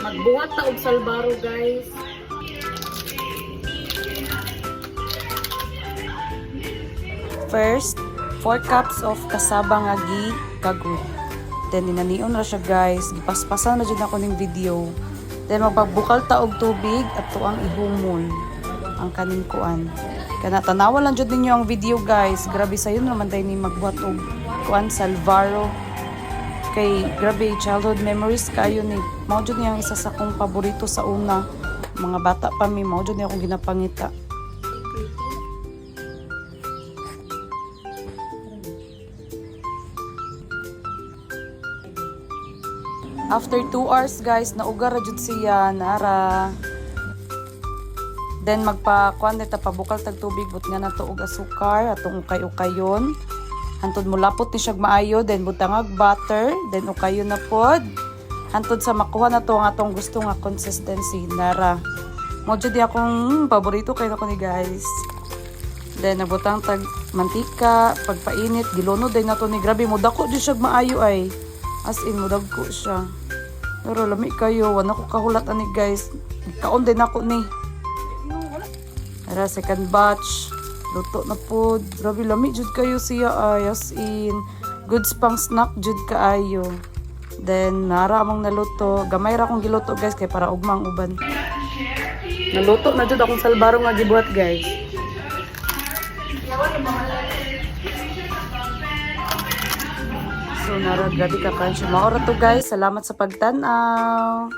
bata og salbaro guys. First, 4 cups of kasaba nga gi kagud. Then inanion ra siya guys, gipaspasan na jud ako ning video. Then magpagbukal ta og tubig at tuang ihumol ang kaning kuan. Kana tanawa lang jud ninyo ang video guys. Grabe sayo naman day ni magbuhat og kuan Salvaro. Kay grabe childhood memories kayo ni. Mao niya ang isa sa kong paborito sa una. Mga bata pa mi mao niya akong ginapangita. After 2 hours guys, naugar ra jud siya nara. Then magpa kuan nita pabukal tag tubig but nga nato og asukar atong ukay-ukayon. Hantod mo lapot ni siya maayo then butangag butter then ukayon na pod. Hantod sa makuha na to ang atong gusto nga consistency nara. Mo di akong paborito kay nako ni guys. Then nabutang tag mantika, pagpainit, gilono din na to ni grabe mo dako di siya maayo ay. As in mo dagko siya. Pero lami kayo, wala ko kahulat ani guys. Kaon din ako ni. Ara second batch. Luto na po. Grabe lami jud kayo siya ay as in. Goods pang snack jud kaayo. Then nara among naluto. Gamay ra akong giluto guys kay para ugmang uban. Naluto na jud akong salbaro nga gibuhat guys. So nara grabe ka kansyo. Maora to guys. Salamat sa pagtanaw.